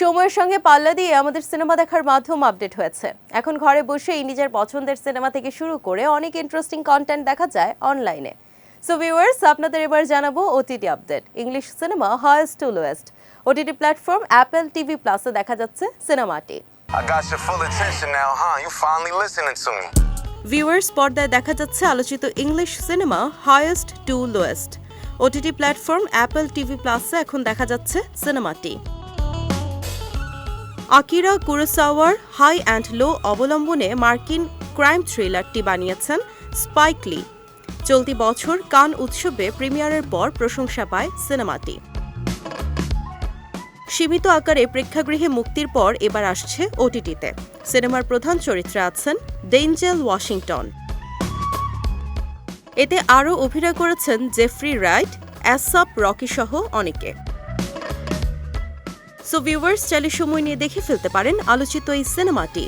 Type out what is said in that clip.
সময়ের সঙ্গে পাল্লা দিয়ে আমাদের সিনেমা দেখার মাধ্যম আপডেট হয়েছে। এখন ঘরে বসেই নিজের পছন্দের সিনেমা থেকে শুরু করে অনেক ইন্টারেস্টিং কন্টেন্ট দেখা যায় অনলাইনে সো ভিউয়ার্স আপনাদের এবার জানাব OTT update English cinema highest to lowest OTT platform Apple TV প্লাসে দেখা যাচ্ছে সিনেমাটি. ভিউয়ার্স পর্দায় দেখা যাচ্ছে আলোচিত English cinema highest to lowest OTT platform Apple TV প্লাসে এখন দেখা যাচ্ছে সিনেমাটি আকিরা কুরোসাওয়ার হাই অ্যান্ড লো অবলম্বনে মার্কিন ক্রাইম থ্রিলারটি বানিয়েছেন স্পাইক লি। চলতি বছর কান উৎসবে প্রিমিয়ারের পর প্রশংসা পায় সিনেমাটি। সীমিত আকারে প্রেক্ষাগৃহে মুক্তির পর এবার আসছে ওটিটিতে। সিনেমার প্রধান চরিত্রে আছেন ডেঞ্জেল ওয়াশিংটন। এতে আরও অভিনয় করেছেন জেফ্রি রাইট, অ্যাসাপ রকি সহ অনেকে। সো ভিউয়ার্স চাইলে সময় নিয়ে দেখে ফেলতে পারেন আলোচিত এই সিনেমাটি